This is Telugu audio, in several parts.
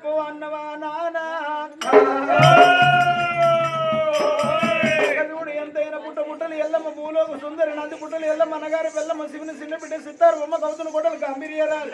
చెప్పు అన్నవా నానా? చూడు ఎంతైనా పుట్ట పుట్టలు ఎల్లమ్మ భూలోక సుందరి నంది పుట్టలు ఎల్లమ్మ అన్నగారి బెల్లమ్మ శివుని చిన్న బిడ్డ సిత్తారు బొమ్మ కవుతున్న కొట్టలు గంభీర్యరాలు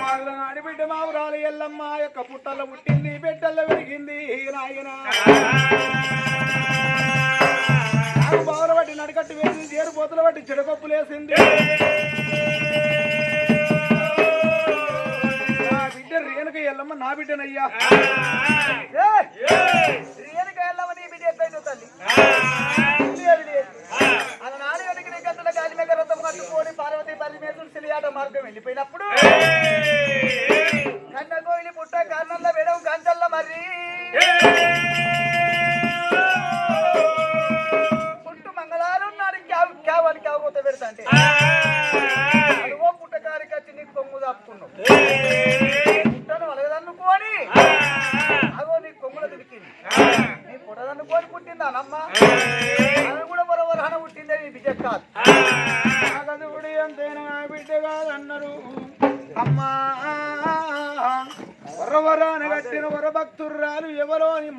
వాళ్ళ మావురాలు ఎల్లమ్మ యొక్క పుట్టల పుట్టింది బిడ్డల్లో పెరిగింది నాయన. బావుల బట్టి నడికట్టు వేసింది చేరు పోతుల బట్టి చెడకొప్పులేసింది బిడ్డ రేణుక ఎల్లమ్మ నా బిడ్డనయ్యా. రేణుక ఎల్లమ్మ నీ బిడ్డ ఎట్లయితే తల్లి? అలనాడు వెనకనే గంటల గాలి మీద రథం కట్టుకొని పార్వతి పరమేశ్వరుడు సిలియాట మార్గం వెళ్ళిపోయినప్పుడు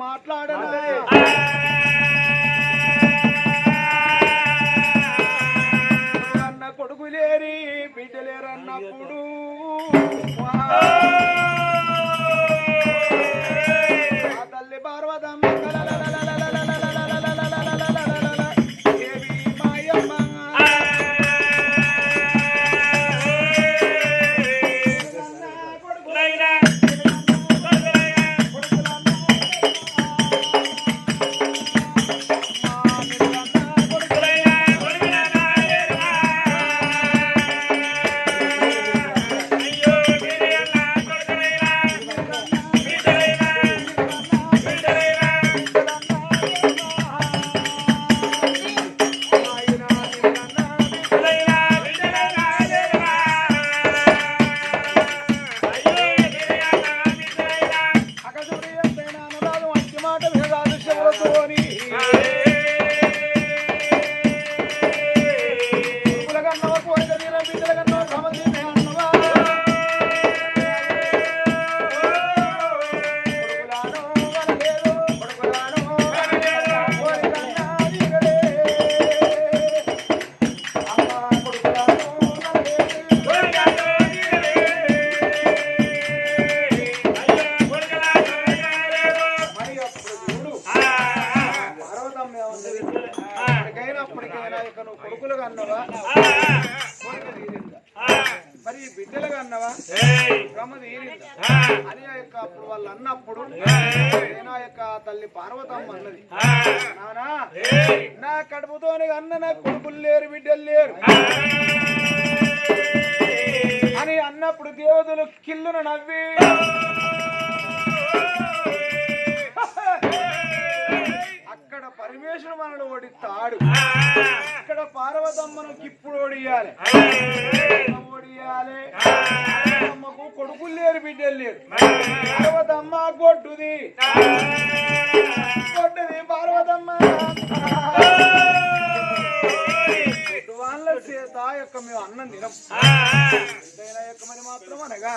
ఎవరో బిడ్డలేరన్నప్పుడు కిల్లును నవ్వి. అక్కడ పరమేశ్వరు మనడు ఓడిస్తాడు ఇక్కడ పార్వతమ్మను కిప్పుడు ఓడియాలి ఓడియాలి అమ్మకు కొడుకులు లేరు బిడ్డలు లేరు. పార్వతమ్మ కొట్టుది కొట్టుది పార్వతమ్మ. వాళ్ళ చేత యొక్క మేము అన్నం తినం. యొక్క మరి మాత్రం అనగా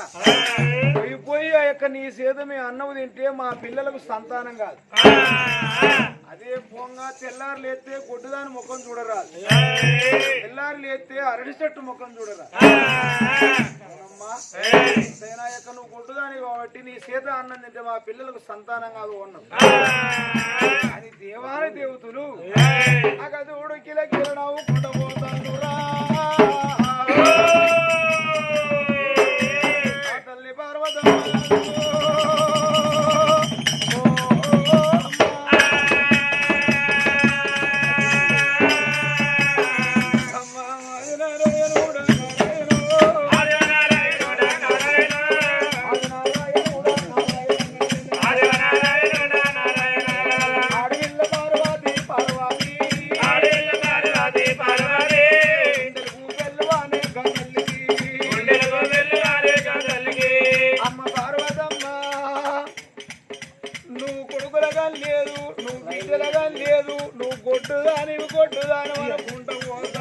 పోయి పోయి ఆ యొక్క నీ చేత మేము అన్నం తింటే మా పిల్లలకు సంతానం కాదు. అదే పోంగా తెల్లారు లేతే గొడ్డుదాని ముఖం చూడరా. తెల్లారు లేతే అరటి చెట్టు ముఖం చూడరా. అవునమ్మా నువ్వు గొడ్డుదాని కాబట్టి నీ సీత అన్నం తింటే మా పిల్లలకు సంతానం కాదు ఉన్నాం అని దేవాల దేవతలు. అగదుడు కిల కిల నవ్వుకుంటూ పోతాను రా కొట్టుదాని కొట్టుదాని అనుకుంటాం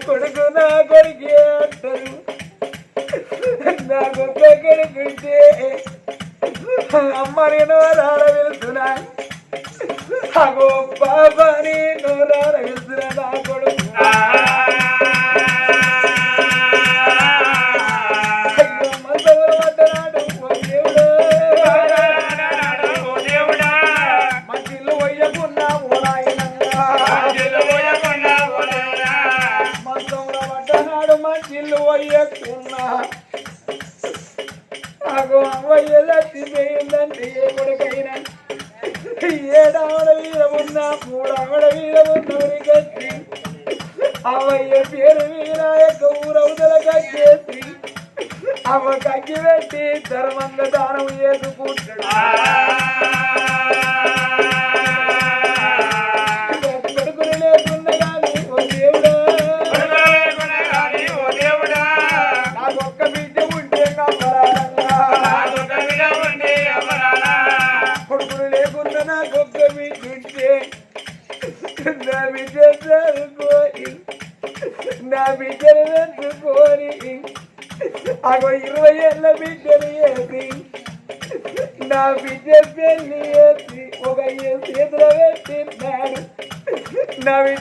కొడుకు నా కొడుకే అంటారు. నాకు కొడుకుంటే అమ్మ నేను రాడ వెళ్తున్నా. అగో బాబా నేను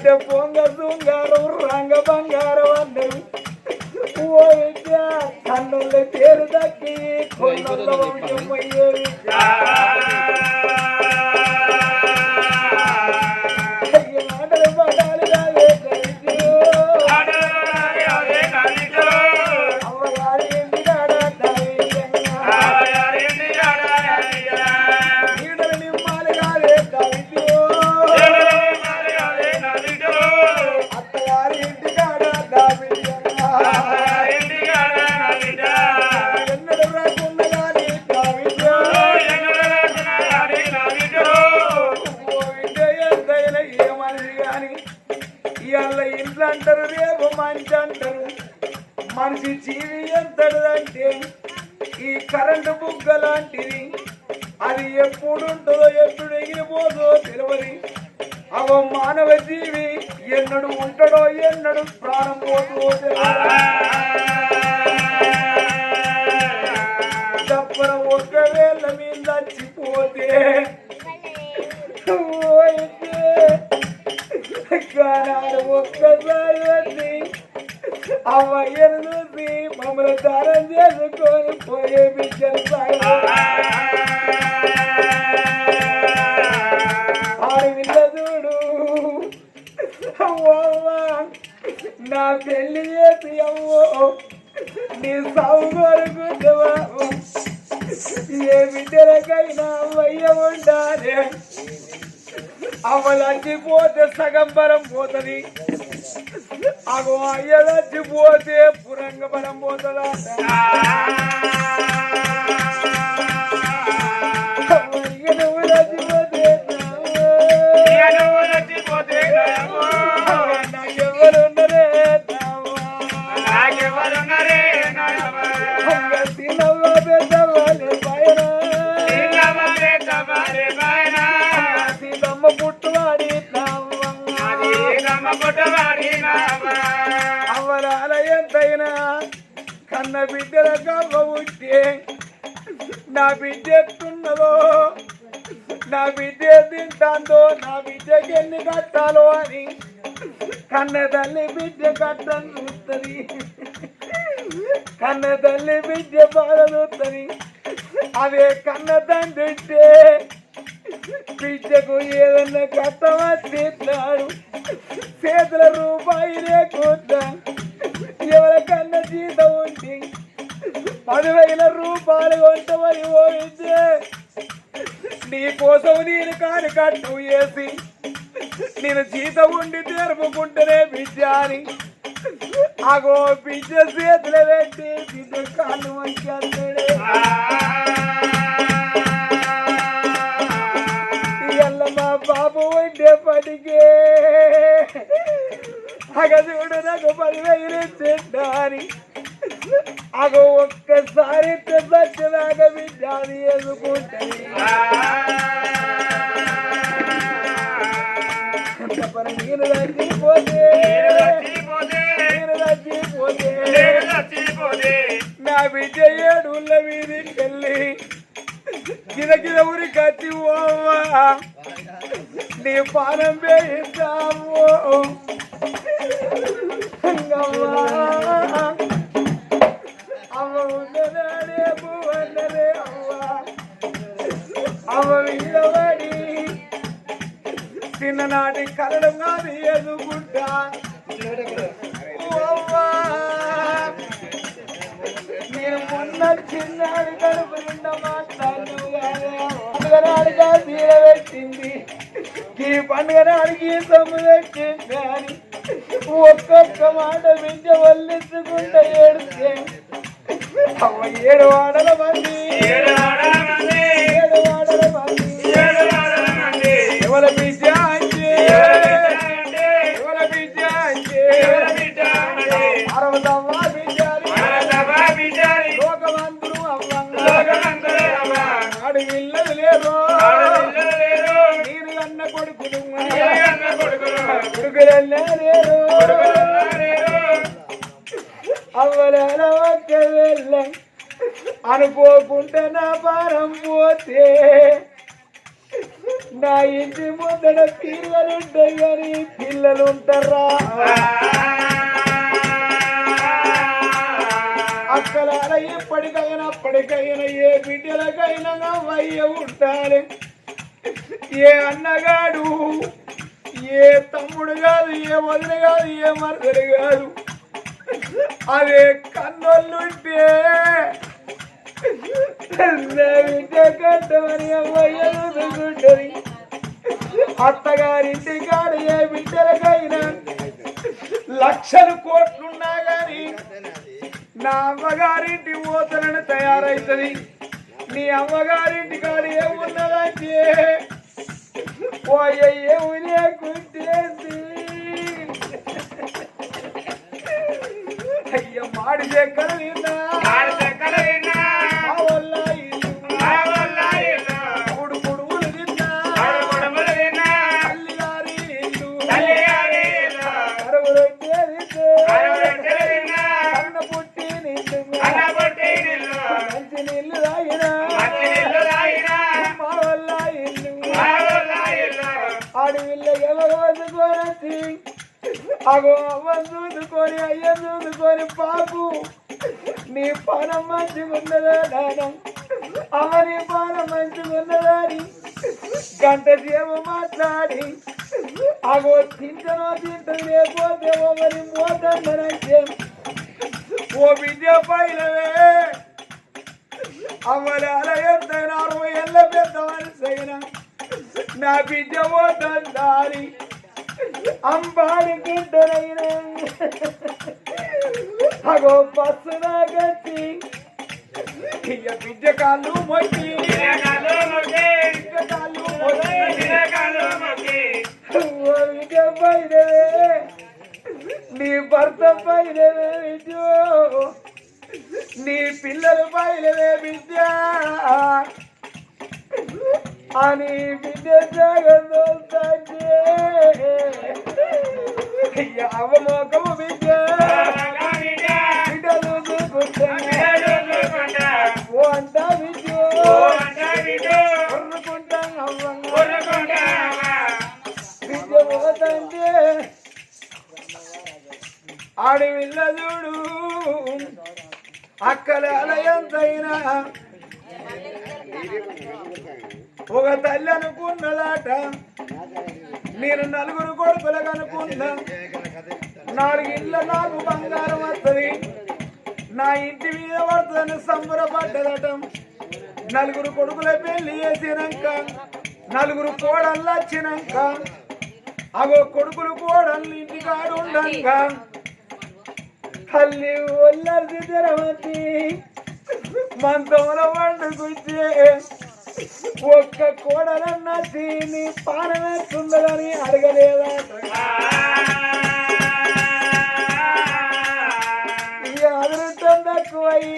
అద్దె పొంగ శృంగారం రంగ బంగారం అందరు ఓ విద్య కన్నుల పేరు దక్కి కొన్నుల వంశమయ్యేది అంటారు మనిషి జీవి ఎంతదంటే ఈ కరెంటు బుగ్గ లాంటిది. అది ఎప్పుడుంటుందో ఎప్పుడు ఎగిరిపోదో తెలియదు అవో మానవ జీవి ఎన్నడు ఉంటాడో ఎన్నడు ప్రాణం పోతుందో తప్పన ఒక్కవేళ మీద చిపోతే ఒక్కసారి అవ్వ చూసి మమ్మల్ని దారం చేసుకొని పోయే బిడ్డలు నా పెళ్ళి చేసి అవ్వో నీ సాగు కొడుకుంటావా ఏ బిడ్డలకైనా అవ్వయ్య ఉండాలి. అవ్వలంటి పోతే సగం బరం పోతుంది. అగో అయ్యదచ్చిపోతే పురంగ బలం పోతుందా నా బిడ్డల కవ్వబుట్టి నా బిడ్డ ఎత్తున్నదో నా బిడ్డ తింటాందో నా బిడ్డకి ఎన్ని కట్టాలో అని కన్న తల్లి బిడ్డ కట్టం చూస్తుంది. కన్న తల్లి బిడ్డ బాధ అదే కన్న తండ్రి బిడ్డకు ఏదన్నా కట్టమా చేతున్నాడు చేతుల రూపాయి లేకుండా ఎవరికన్నా జీతం ఉంది పదివేల రూపాయలు కొంటమని పోయించే నీ కోసం నేను కాని కట్టు వేసి నేను జీతం ఉండి తెరుపుకుంటేనే బిడ్డ అని. అగో బిడ్డ చేతులు పెట్టి బిడ్డ కాళ్ళు మంచి మా బాబు ఉండేపటికే అగ చూడు నాకు పదివేలు తింటాని అగో ఒక్కసారి సత్యదాకా బిడ్డాని ఎదుకుంటుంది నేను రచ్చిపోతే? నేను రచ్చిపోతే? నా బిడ్డ ఏడుళ్ళ మీదకి వెళ్ళి గిద గిద ఊరి ఓవా నీ పానం వేయిస్తాము చిన్ననాటి కలడం కాదు ఎదుగుంటా ఓవ్వా. నేను మొన్న చిన్నాడు కడుపు నిండా మాట్లాడు పండుగ నాడుగా తీర పెట్టింది ఈ పండుగ నాడికి సొమ్ము పెట్టింది అని ఒక్కొక్క మాట బిడ్డ వల్లించుకుంటా ఏడితే అవ్వ ఏడు వాడల మంది ఏడు లేరు ఒక్క వెళ్ళ అనుకోకుండా నా భారం పోతే నా ఇంటి ముందర పిల్లలుంటాయి కానీ పిల్లలు ఉంటారా అక్కలాల ఎప్పటికైనా అప్పటికైనా ఏ బిడ్డలకైనా వయ్య ఉండాలి ఏ అన్నగాడు ఏ తమ్ముడు కాదు ఏ వదిలి కాదు ఏ మరదలు కాదు. అదే కన్నోళ్ళుంటే నా కట్టమని అత్తగారింటి కాడ ఏ బిడ్డలకైనా లక్షలు కోట్లున్నా గాని నా అమ్మగారింటి ఓతలను తయారైతుంది. నీ అమ్మగారింటి కాడు ఏమున్నదంటే పోయే లేకుంటేసి అయ్య మాడి చూదుకొని అయ్య చూదుకొని పాపు. నీ పానం మంచిగున్నదా నానం అమ్మ నీ పానం మంచిగున్నదా అని గంట సేపు మాట్లాడి అగో తింటనో తింటది లేకపోతే ఒకరి మరి ఓ విద్య పైనవే. అవ్వలే అలా ఎంతైనా అరవై ఏళ్ళ పెద్ద మనిషి నా బిడ్డ పోతారి అంబాడి గిడ్డలైన అగో బస్సు నాగచ్చి ఇయ్య బిడ్డ కాళ్ళు మొక్కి బిడ్డ కాళ్ళు మొక్కి ఓ బిడ్డ పైనవే నీ భర్త పైనవే విద్యో నీ పిల్లల పైనవే విద్య అని విద్య అవలోకము విద్య. బిడ్డలు చూసుకుంటా ఓ అంట విద్య. కొర్రుకుంటాం విద్య పోతంటే. ఆడి విల్ల చూడు. ఎంతైనా ఒక తల్లి అనుకున్నలాట. నేను నలుగురు కొడుకులకు అనుకున్నా. నాలుగు ఇళ్ళ నాకు బంగారం వస్తుంది. నా ఇంటి మీద పడుతుందని సంబరపడ్డదట. నలుగురు కొడుకుల పెళ్ళి చేసినాక నలుగురు కోడళ్ళు వచ్చినాక అగో కొడుకులు కోడళ్ళు ఇంటికాడు ఉండగా తల్లి ఒల్లరి తెరవతి మంతంలో వండుకుంటే ఒక్క కోడలన్న దీన్ని పానవేస్తుందని అడగలేదా ఇక అదృష్టం తక్కువయ్యి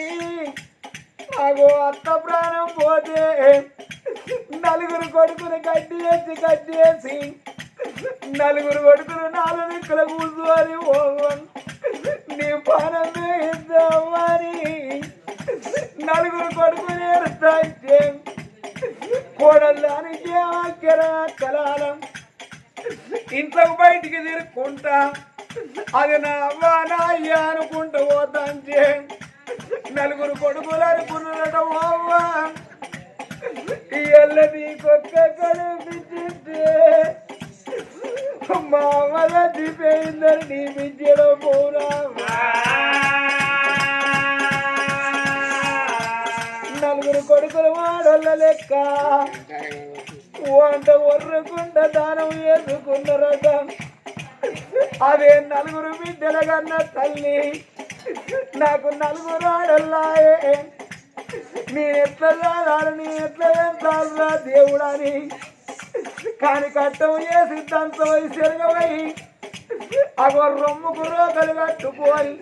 అగో అత్త ప్రాణం పోతే నలుగురు కొడుకుని కట్టి వేసి కట్టి వేసి నలుగురు కొడుకులు నాలుగు ఇక్కడ కూర్చోని పోవన్ నీ పానం వేయిద్దామని నలుగురు కొడుకులు ఏడుస్తాయితే కోడళ్ళానికి ఆఖర కలాలం ఇంట్లోకి బయటికి తిరుక్కుంటా. అది నా అవ్వ నా అయ్య అనుకుంటూ పోతాంటే నలుగురు కొడుకులు అనుకున్నట అవ్వ ఇయ్యల్ల నీకొక్క కనిపించింటే మా అమ్మ చచ్చిపోయిందని నీ దానం వేసుకున్నారట అదే నలుగురు బిడ్డల కన్న తల్లి. నాకు నలుగురు ఆడల్లాయే నేను ఎట్లా చదవాలి నేను ఎట్లా ఎంతాలరా దేవుడని. కాని కట్టం ఏ సిద్ధాంతం సెరగవై అగో రొమ్ముకు రోగలు కట్టుకొని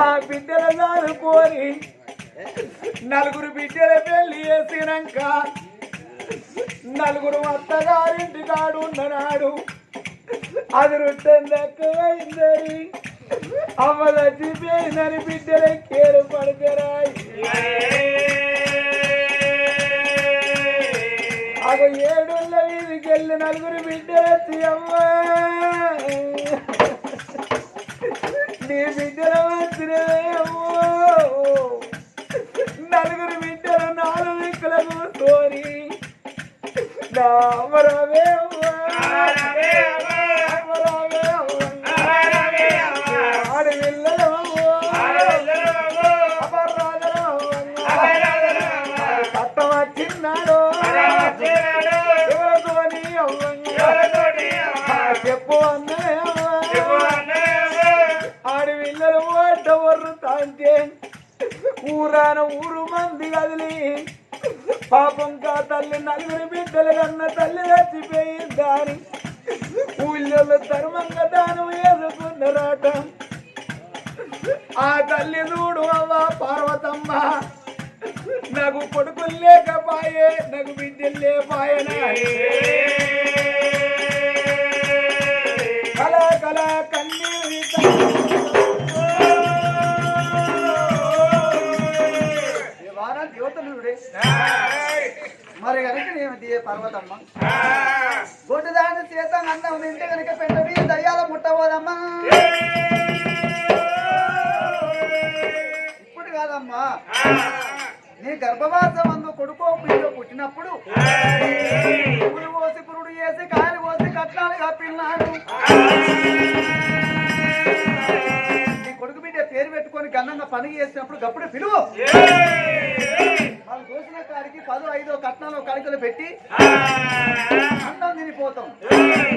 ఆ బిడ్డలు దారుకొని నలుగురు బిడ్డల పెళ్ళి చేసినాక నలుగురు అత్తగారింటి కాడు ఉన్ననాడు. అది రొట్టెం అమ్మ అవ్వ చచ్చిపోయిందని బిడ్డల కేరు పడతారాయి. అగ ఏడుళ్ళ వీధికి వెళ్ళి నలుగురు బిడ్డలెత్తి అమ్మ నీ బిడ్డల వచ్చినవే అమ్మో. నలుగురు బిడ్డలు నాలుగు దిక్కులకు కూర్చొని నా అమరవే అమ్మా అమరవే అమ్మా ఆడపిల్లలు అమ్మో అపరాధలు అమ్మా పాపం కా తల్లి నలుగురు బిడ్డలు కన్న తల్లి చచ్చిపోయిందని ఊళ్ళో ధర్మంగా దానం వేసుకున్నారట ఆ తల్లి చూడు అవ్వ పార్వతమ్మ. నాకు కొడుకులు లేకపాయే నాకు బిడ్డలు లేపాయనా కళ కళ కన్నీరు వారా దేవతలుడే మరి కనుక ఏమిటి పర్వతమ్మ. గొడ్డు దాని చేత అన్నం తింటే కనుక పెండవి దయ్యాల ముట్టబోదమ్మా ఇప్పుడు కాదమ్మా. నీ గర్భవాసం అందు కొడుకో పిల్లో పుట్టినప్పుడు పువ్వులు పోసి పురుడు చేసి కాయలు పోసి కట్నాలు కప్పిన్నాడు నీ కొడుకు బిడ్డ పేరు పెట్టుకొని గన్నంగా పని చేసినప్పుడు గప్పుడు పిలువు. వాళ్ళు చూసిన కాడికి పదో ఐదో కట్నాలు కడికలు పెట్టి అన్నం తినిపోతాం.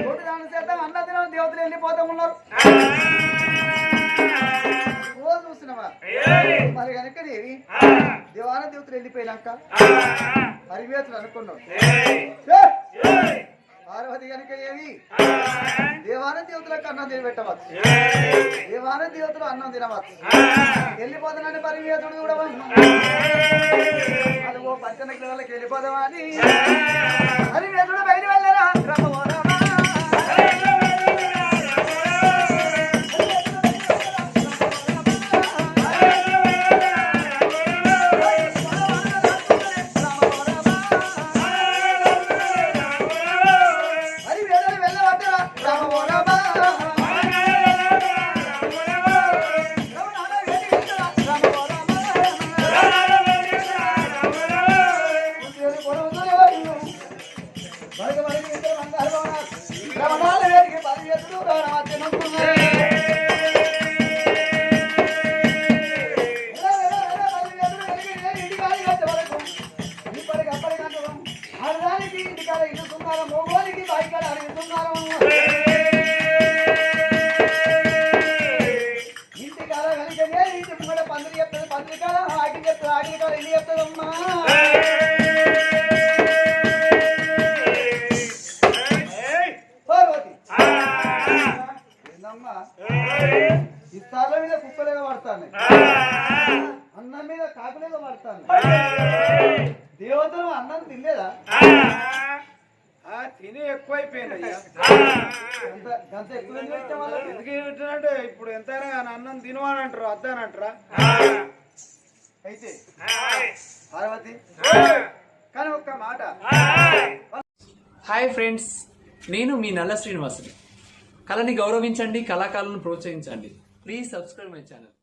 తోటి దాని చేద్దాం అన్న తిన దేవతలు వెళ్ళిపోతాం ఉన్నారు? రోజు చూసినవా? మరి కనుక దేవి దేవాన దేవతలు వెళ్ళిపోయినాక పరివేతులు అనుకున్నాం! పార్వతి కనుక ఏవి దేవాన దేవతలకు అన్నం తిని పెట్టవచ్చు దేవాన దేవతలు అన్నం తినవచ్చు. వెళ్ళిపోతానని పరివేతుడు కూడా అదిగో పచ్చన కిలోలకి వెళ్ళిపోదామా అని పరివేతుడు బయట అన్నం తినవని అంటారు అద్దానంటారా అయితే పార్వతి కానీ ఒక్క మాట. హాయ్ ఫ్రెండ్స్ నేను మీ నల్ల శ్రీనివాసుని. కళని గౌరవించండి కళాకారులను ప్రోత్సహించండి. Please subscribe my channel.